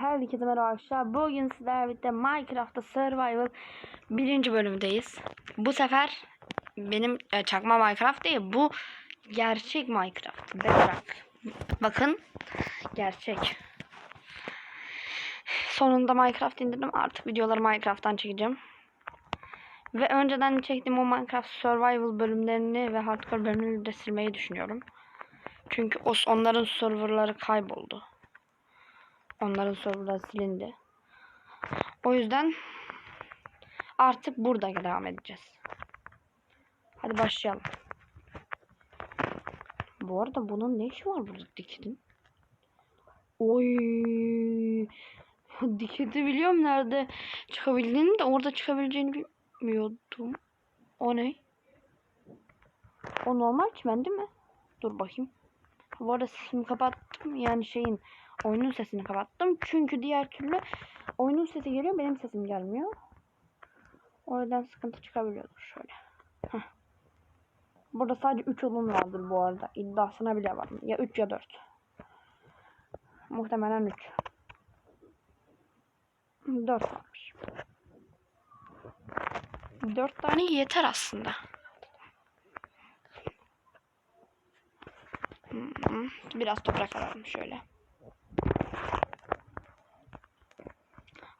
Herkese merhaba arkadaşlar. Bugün sizlerle birlikte Minecraft'ta Survival birinci bölümdeyiz. Bu sefer benim e, çakma Minecraft değil. Bu gerçek Minecraft. Bedrock. Bakın. Gerçek. Sonunda Minecraft indirdim. Artık videoları Minecraft'tan çekeceğim. Ve önceden çektiğim o Minecraft Survival bölümlerini ve Hardcore bölümlerini de silmeyi düşünüyorum. Çünkü onların serverları kayboldu. Onların serverları silindi. O yüzden artık burada devam edeceğiz. Hadi başlayalım. Bu arada bunun ne işi var burada dikidin? Oy. Dikidi biliyorum nerede çıkabildiğini de orada çıkabileceğini bilmiyordum. O ne? O normal çimen değil mi? Dur bakayım. Bu arada sesimi kapattım. Yani şeyin oyunun sesini kapattım. Çünkü diğer türlü oyunun sesi geliyor. Benim sesim gelmiyor. O yüzden sıkıntı çıkabiliyordur. Şöyle. Heh. Burada sadece 3 odun vardır bu arada. İddiasına bile varım. Ya 3 ya 4. Muhtemelen 3. 4 varmış. 4 tane yeter aslında. Hmm, Biraz toprak alalım şöyle.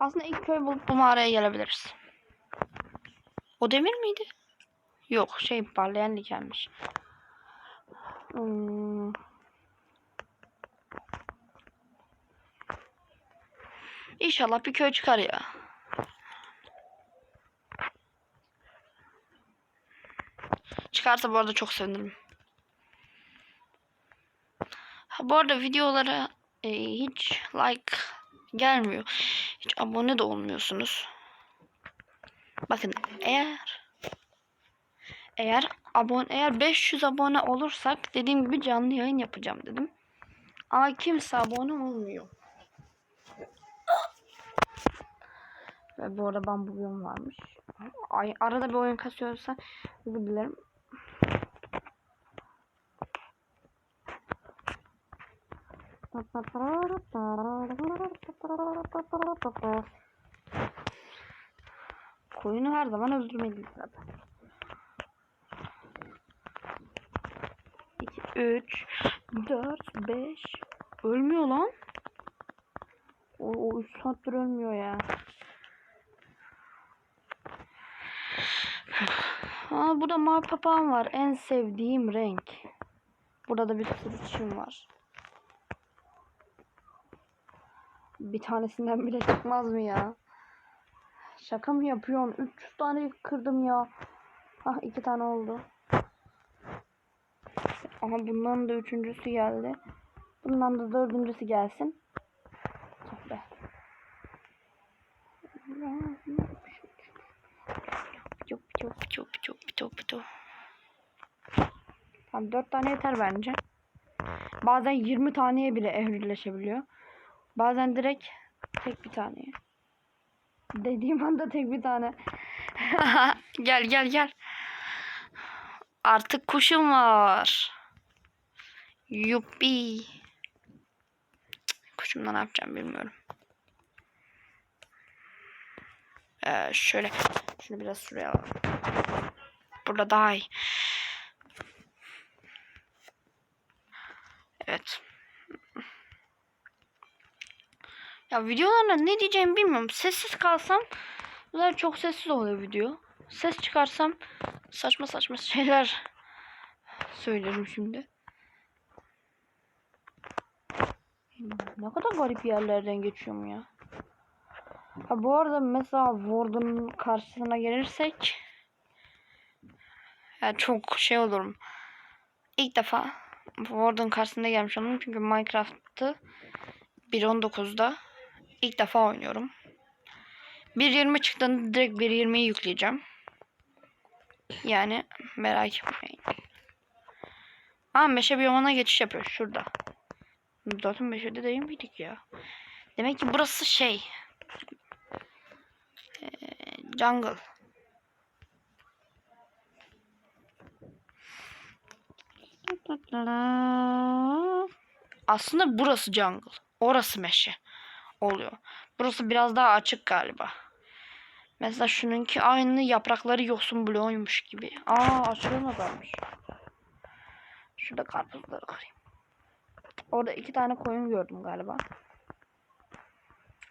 Aslında ilk köy bulup bu mağaraya gelebiliriz. O demir miydi? Yok şey parlayan dikenmiş. Hmm. İnşallah bir köy çıkar ya. Çıkarsa bu arada çok sevinirim. Ha, bu arada videolara e, hiç like gelmiyor. Hiç abone de olmuyorsunuz. Bakın eğer eğer abone eğer 500 abone olursak dediğim gibi canlı yayın yapacağım dedim. Ama kimse abone olmuyor. Ve bu arada bambu biyom varmış. Ay, arada bir oyun kasıyorsa özür dilerim. Koyunu her zaman öldürmeliyiz zaten. 2, 3, 4, 5. Ölmüyor lan. O, o 3 saattir ölmüyor ya. Aa, burada mavi papağan var. En sevdiğim renk. Burada da bir sürü çim var. Bir tanesinden bile çıkmaz mı ya? Şaka mı yapıyorsun? 300 tane kırdım ya. Ah iki tane oldu. Aha bundan da üçüncüsü geldi. Bundan da dördüncüsü gelsin. Be. Çok çok çok çok çok çok. Tamam dört tane yeter bence. Bazen 20 taneye bile evrileşebiliyor. Bazen direkt tek bir taneye. Dediğim anda tek bir tane. gel gel gel. Artık kuşum var. Yuppi. Kuşumla ne yapacağım bilmiyorum. Ee, şöyle. Şunu biraz şuraya alalım. Burada daha iyi. Evet. Ya videolarla ne diyeceğimi bilmiyorum. Sessiz kalsam bunlar çok sessiz oluyor video. Ses çıkarsam saçma saçma şeyler söylerim şimdi. Ne kadar garip yerlerden geçiyorum ya. Ha bu arada mesela Warden'ın karşısına gelirsek ya çok şey olurum. İlk defa Warden karşısında gelmiş oldum çünkü Minecraft'ı 1.19'da ilk defa oynuyorum. 1.20 çıktığında direkt 1.20'yi yükleyeceğim. Yani merak etmeyin. Aa meşe biyomuna geçiş yapıyor şurada. Zaten meşede değil miydik ya? Demek ki burası şey. Ee, jungle. Aslında burası jungle. Orası meşe. Oluyor. Burası biraz daha açık galiba. Mesela şununki aynı yaprakları yosun bloğuymuş gibi. Aa açılmadanmış. Şurada karpuzları kırayım. Orada iki tane koyun gördüm galiba.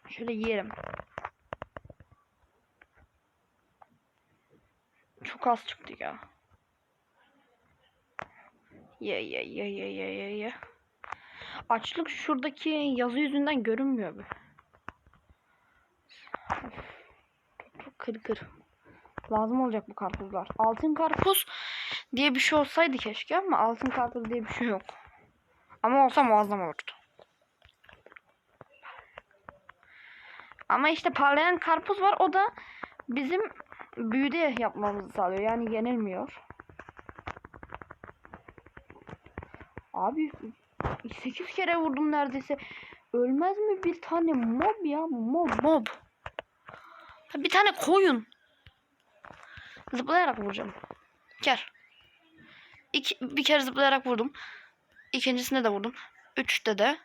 Şöyle yerim. Çok az çıktı ya. Ye ye ye ye ye ye ye. Açlık şuradaki yazı yüzünden görünmüyor bir. Kır kır. Lazım olacak bu karpuzlar. Altın karpuz diye bir şey olsaydı keşke ama altın karpuz diye bir şey yok. Ama olsa muazzam olurdu. Ama işte parlayan karpuz var. O da bizim büyüde yapmamızı sağlıyor. Yani yenilmiyor. Abi 8 kere vurdum neredeyse. Ölmez mi bir tane mob ya? Mob mob. Bir tane koyun. Zıplayarak vuracağım. Gel. İki, bir kere zıplayarak vurdum. İkincisinde de vurdum. Üçte de.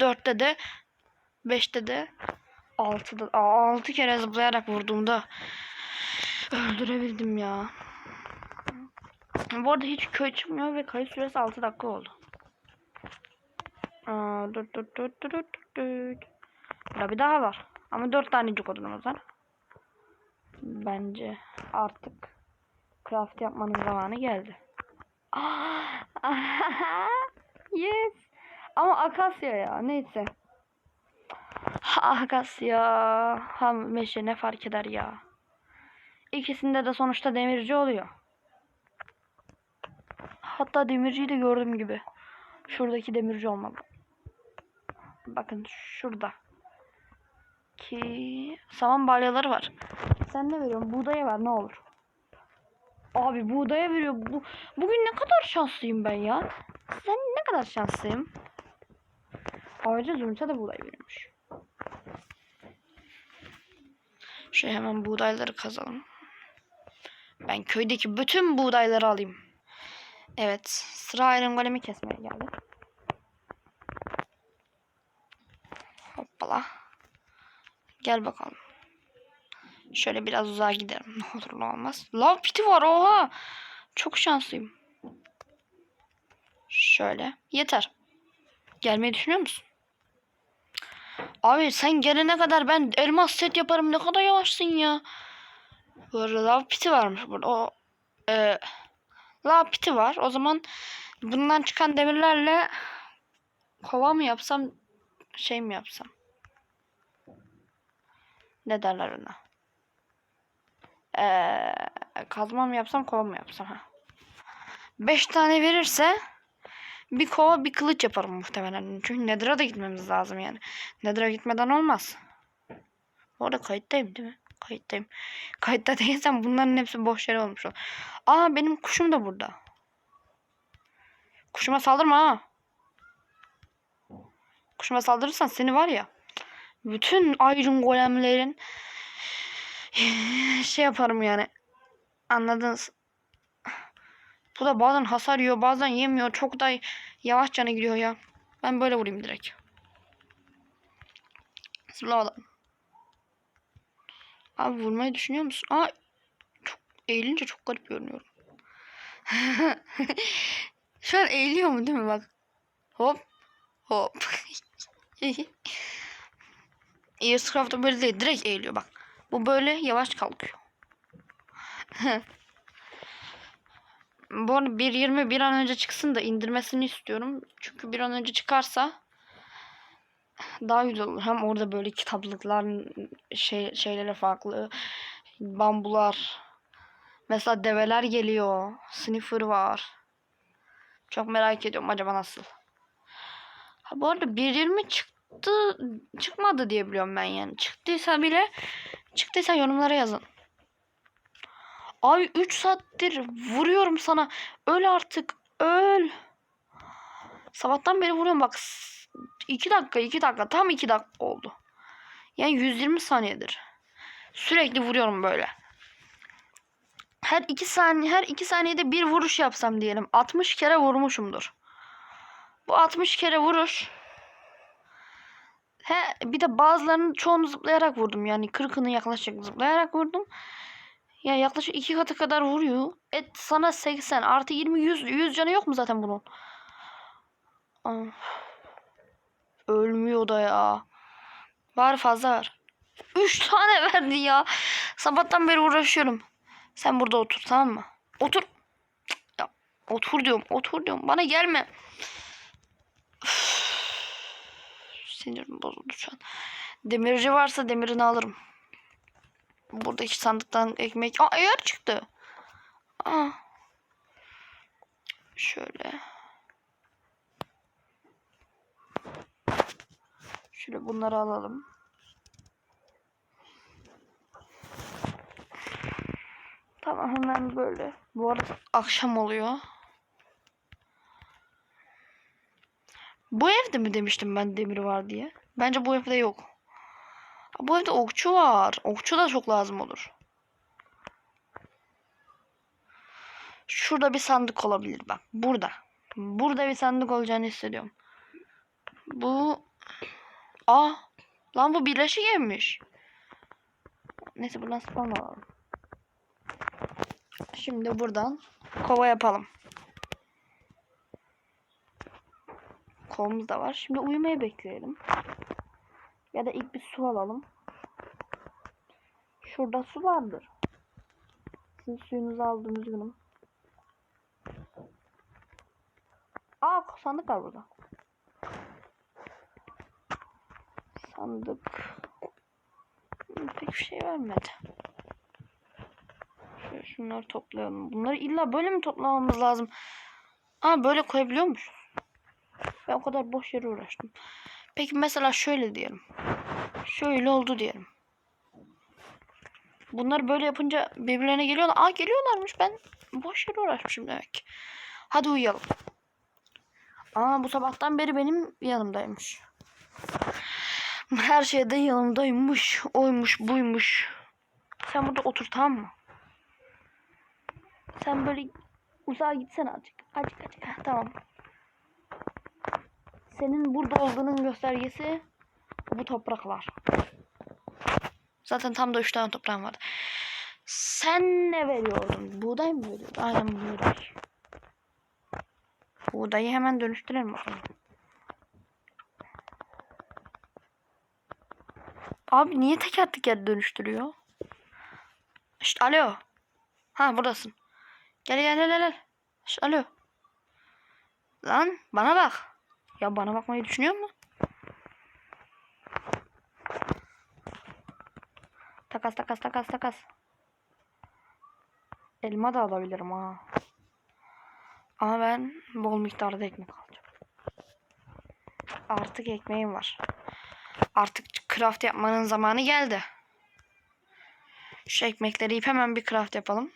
Dörtte de. Beşte de. Altıda. Altı kere zıplayarak vurduğumda öldürebildim ya. Bu arada hiç köy çıkmıyor ve kayıt süresi 6 dakika oldu. Aa, dur dur dur dur. Burada bir daha var. Ama 4 tanecik odunumuz var. Bence artık craft yapmanın zamanı geldi. Yes. Ama akasya ya neyse. Ha, akasya. Ha meşe ne fark eder ya. İkisinde de sonuçta demirci oluyor. Hatta demirciyi de gördüğüm gibi. Şuradaki demirci olmalı. Bakın şurada. Ki saman balyaları var. Sen ne veriyorsun? Buğdaya ver ne olur. Abi buğdaya veriyor. Bu, bugün ne kadar şanslıyım ben ya. Sen ne kadar şanslıyım. Ayrıca Zümrüt'e de buğday veriyormuş. Şöyle hemen buğdayları kazalım. Ben köydeki bütün buğdayları alayım. Evet. Sıra Iron Golem'i kesmeye geldi. Hoppala. Gel bakalım. Şöyle biraz uzağa gidelim. Ne olur ne olmaz. Lav piti var oha. Çok şanslıyım. Şöyle. Yeter. Gelmeyi düşünüyor musun? Abi sen gelene kadar ben elmas set yaparım. Ne kadar yavaşsın ya. Burada lav piti varmış burada. O e, lav piti var. O zaman bundan çıkan demirlerle kova mı yapsam şey mi yapsam? Ne derler ona? Ee, kazma mı yapsam kova mı yapsam? Ha. Beş tane verirse bir kova bir kılıç yaparım muhtemelen. Çünkü Nether'a da gitmemiz lazım yani. Nether'a gitmeden olmaz. Bu arada kayıttayım değil mi? Kayıttayım. Kayıtta değilsem bunların hepsi boş yere olmuş olur. Aa benim kuşum da burada. Kuşuma saldırma ha. Kuşuma saldırırsan seni var ya. Bütün Iron Golemlerin şey yaparım yani. Anladınız. Bu da bazen hasar yiyor bazen yemiyor. Çok da yavaş cana gidiyor ya. Ben böyle vurayım direkt. Slow'dan. Abi vurmayı düşünüyor musun? Aa, çok eğilince çok garip görünüyorum. Şu an eğiliyor mu değil mi bak. Hop. Hop. Earscraft'ta böyle değil. Direkt eğiliyor bak. Bu böyle yavaş kalkıyor. Bu arada 1.20 bir an önce çıksın da indirmesini istiyorum. Çünkü bir an önce çıkarsa daha güzel olur. Hem orada böyle kitaplıklar şey, şeyleri farklı. Bambular. Mesela develer geliyor. Sniffer var. Çok merak ediyorum acaba nasıl. Ha, bu arada 1.20 çıktı çıkmadı diye biliyorum ben yani. Çıktıysa bile çıktıysa yorumlara yazın. Abi 3 saattir vuruyorum sana. Öl artık. Öl. Sabahtan beri vuruyorum bak. 2 dakika 2 dakika tam 2 dakika oldu. Yani 120 saniyedir. Sürekli vuruyorum böyle. Her 2 saniye her 2 saniyede bir vuruş yapsam diyelim. 60 kere vurmuşumdur. Bu 60 kere vuruş. He bir de bazılarının çoğunu zıplayarak vurdum. Yani 40'ını yaklaşık zıplayarak vurdum. Ya yaklaşık iki katı kadar vuruyor. Et sana 80 artı 20 100 100 canı yok mu zaten bunun? Ah. Ölmüyor da ya. Var fazla var. 3 tane verdi ya. Sabahtan beri uğraşıyorum. Sen burada otur tamam mı? Otur. Ya otur diyorum. Otur diyorum. Bana gelme. Sinirim bozuldu şu an. Demirci varsa demirini alırım. Buradaki sandıktan ekmek. Aa eğer çıktı. Aa. Şöyle. Şöyle bunları alalım. Tamam hemen böyle. Bu arada akşam oluyor. Bu evde mi demiştim ben demir var diye. Bence bu evde yok. Bu evde okçu var. Okçu da çok lazım olur. Şurada bir sandık olabilir bak. Burada. Burada bir sandık olacağını hissediyorum. Bu... Aa! Lan bu birleşik evmiş. Neyse buradan spawn alalım. Şimdi buradan kova yapalım. Kovamız da var. Şimdi uyumaya bekleyelim. Ya da ilk bir su alalım. Şurada su vardır. Sizin suyunuzu aldım üzgünüm. Aa sandık var burada. Sandık. Pek bir şey vermedi. Şöyle şunları toplayalım. Bunları illa böyle mi toplamamız lazım? Aa böyle koyabiliyormuş. Ben o kadar boş yere uğraştım. Peki mesela şöyle diyelim. Şöyle oldu diyelim. Bunlar böyle yapınca birbirlerine geliyorlar. Aa geliyorlarmış. Ben boş yere uğraşmışım demek. Hadi uyuyalım. Aa bu sabahtan beri benim yanımdaymış. Her şeyde yanımdaymış. Oymuş buymuş. Sen burada otur tamam mı? Sen böyle uzağa gitsene azıcık. Azıcık azıcık. Heh, tamam. Senin burada olduğunun göstergesi bu topraklar. Zaten tam da üç tane toprağım vardı. Sen ne veriyordun? Buğday mı veriyordun? Aynen buğday. Buğdayı hemen dönüştürelim bakalım. Abi niye teker teker dönüştürüyor? İşte alo. Ha buradasın. Gel gel gel gel. İşte alo. Lan bana bak. Ya bana bakmayı düşünüyor mu? Takas takas takas takas. Elma da alabilirim ha. Ama ben bol miktarda ekmek alacağım. Artık ekmeğim var. Artık craft yapmanın zamanı geldi. Şu ekmekleri yiyip hemen bir craft yapalım.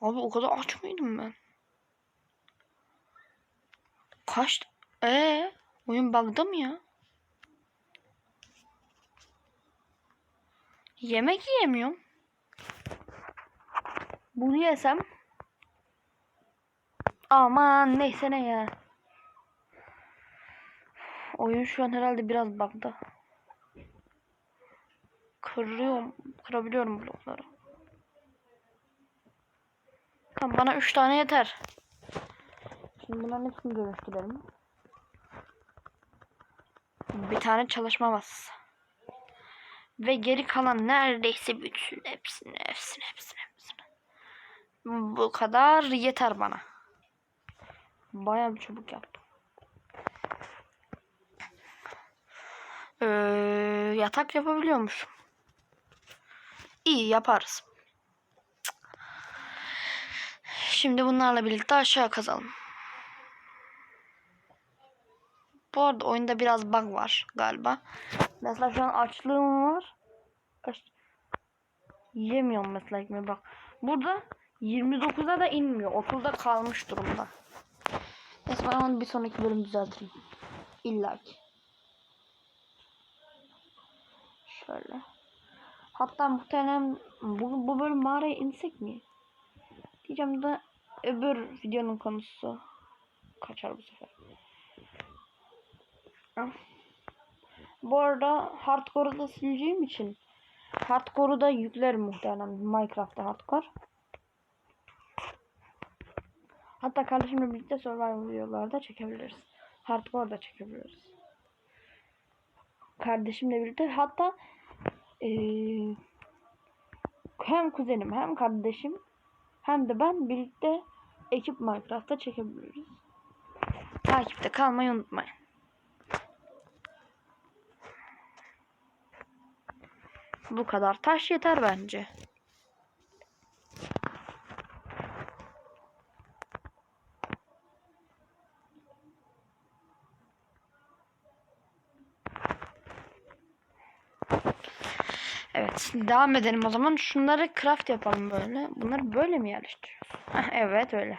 Abi o kadar aç mıydım ben? Kaç? Ee, oyun bug'da mı ya? Yemek yiyemiyorum. Bunu yesem. Aman neyse ne ya. Oyun şu an herhalde biraz bug'da. Kırıyorum. Kırabiliyorum blokları. Tamam bana 3 tane yeter. Şimdi bunların hepsini dönüştürelim. Bir tane çalışma. Ve geri kalan neredeyse bütün hepsini hepsini hepsini hepsini. Bu kadar yeter bana. Bayağı bir çabuk yaptım. Ee, yatak yapabiliyormuşum. İyi yaparız. Şimdi bunlarla birlikte aşağı kazalım. Bu arada oyunda biraz bug var galiba. Mesela şu an açlığım var. Aç... Yiyemiyorum mesela ekmeği bak. Burada 29'a da inmiyor. 30'da kalmış durumda. Neyse ben onu bir sonraki bölüm düzelteyim. İlla ki. Şöyle. Hatta muhtemelen bu, bu bölüm mağaraya insek mi? Diyeceğim de öbür videonun konusu kaçar bu sefer. Ah. Bu arada hardcore'u da sileceğim için hardcore'u da yüklerim muhtemelen Minecraft'ta hardcore. Hatta kardeşimle birlikte survival videolarda çekebiliriz. Hardcore da çekebiliriz. Kardeşimle birlikte hatta eee, hem kuzenim hem kardeşim hem de ben birlikte ekip Minecraft'ta çekebiliriz. Takipte kalmayı unutmayın. Bu kadar taş yeter bence. Evet, devam edelim o zaman. Şunları craft yapalım böyle. Bunları böyle mi yerleştiriyoruz? Evet öyle.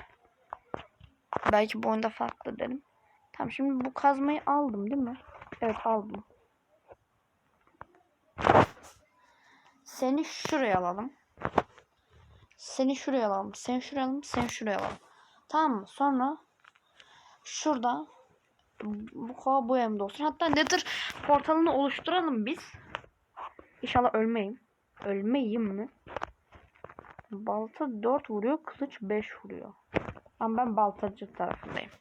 Belki bu oyunda farklı dedim. Tamam şimdi bu kazmayı aldım değil mi? Evet aldım. Seni şuraya alalım. Seni şuraya alalım. Seni şuraya alalım. Seni şuraya alalım. Tamam mı? Sonra şurada bu kova bu evimde olsun. Hatta nedir portalını oluşturalım biz. İnşallah ölmeyeyim. Ölmeyeyim mi? Balta 4 vuruyor. Kılıç 5 vuruyor. Ama ben baltacı tarafındayım.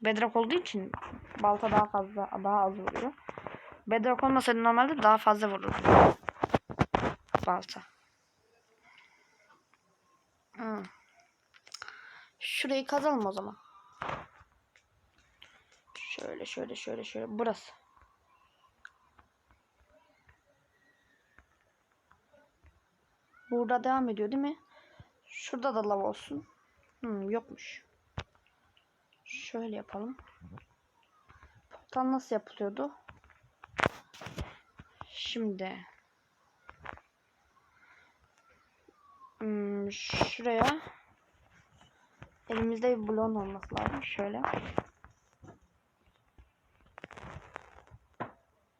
Bedrock olduğu için balta daha fazla daha az vuruyor. Bedrock olmasaydı normalde daha fazla vururdu. Balta. Hmm. Şurayı kazalım o zaman. Şöyle şöyle şöyle şöyle. Burası. Burada devam ediyor değil mi? Şurada da lav olsun. Hmm, yokmuş. Şöyle yapalım. Portal nasıl yapılıyordu? Şimdi hmm, şuraya elimizde bir bloğun olması lazım. Şöyle.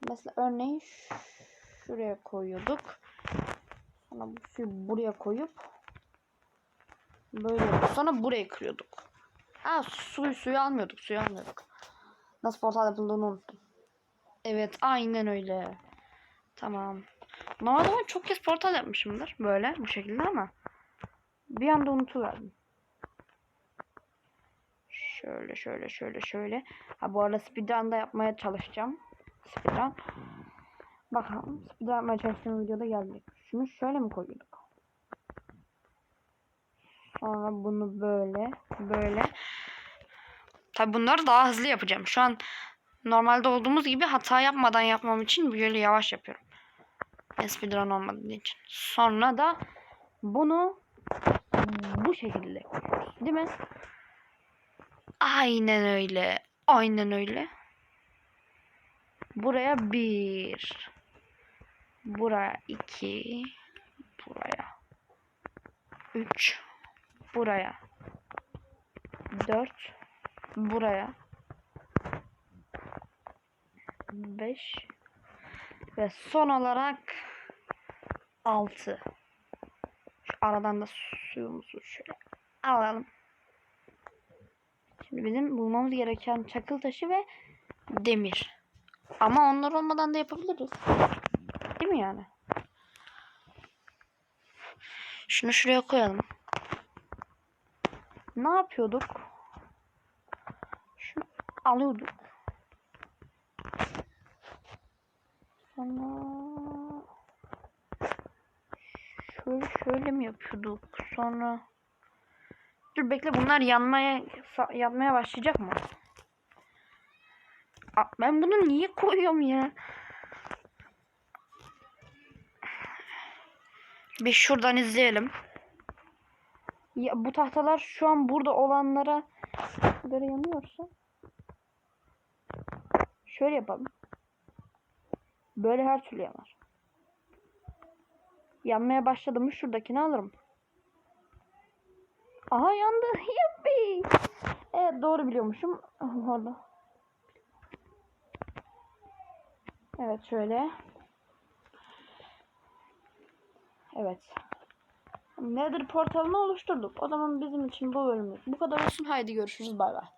Mesela örneğin şuraya koyuyorduk. Sonra bu suyu buraya koyup böyle sonra burayı kırıyorduk. Ha suyu suyu almıyorduk suyu almıyorduk. Nasıl portal yapıldığını unuttum. Evet aynen öyle. Tamam. Normalde ben çok kez portal yapmışımdır böyle bu şekilde ama bir anda unutuverdim. Şöyle şöyle şöyle şöyle. Ha bu arada speedrun da yapmaya çalışacağım. Speedrun. Bakalım speedrun yapmaya çalıştığım videoda gelecek. Şunu şöyle mi koyuyorduk? Sonra bunu böyle böyle. Tabi bunları daha hızlı yapacağım. Şu an normalde olduğumuz gibi hata yapmadan yapmam için böyle yavaş yapıyorum. Speedrun olmadığı için. Sonra da bunu bu şekilde. Değil mi? Aynen öyle. Aynen öyle. Buraya bir. Buraya iki. Buraya. Üç. Buraya. Dört. Buraya. Beş. Ve son olarak altı. Şu aradan da suyumuzu şöyle alalım. Şimdi bizim bulmamız gereken çakıl taşı ve demir. Ama onlar olmadan da yapabiliriz. Değil mi yani? Şunu şuraya koyalım. Ne yapıyorduk? Şunu alıyorduk. Sonra şöyle şöyle mi yapıyorduk? Sonra Dur bekle bunlar yanmaya yanmaya başlayacak mı? Aa, ben bunu niye koyuyorum ya? Bir şuradan izleyelim. Ya bu tahtalar şu an burada olanlara göre yanıyorsa şöyle yapalım. Böyle her türlü yanar. Yanmaya başladı mı şuradakini alırım. Aha yandı. Yuppi. Evet doğru biliyormuşum. Orada. Evet şöyle. Evet. Nether portalını oluşturduk. O zaman bizim için bu bölümlük bu kadar olsun. Haydi görüşürüz. Bay bay.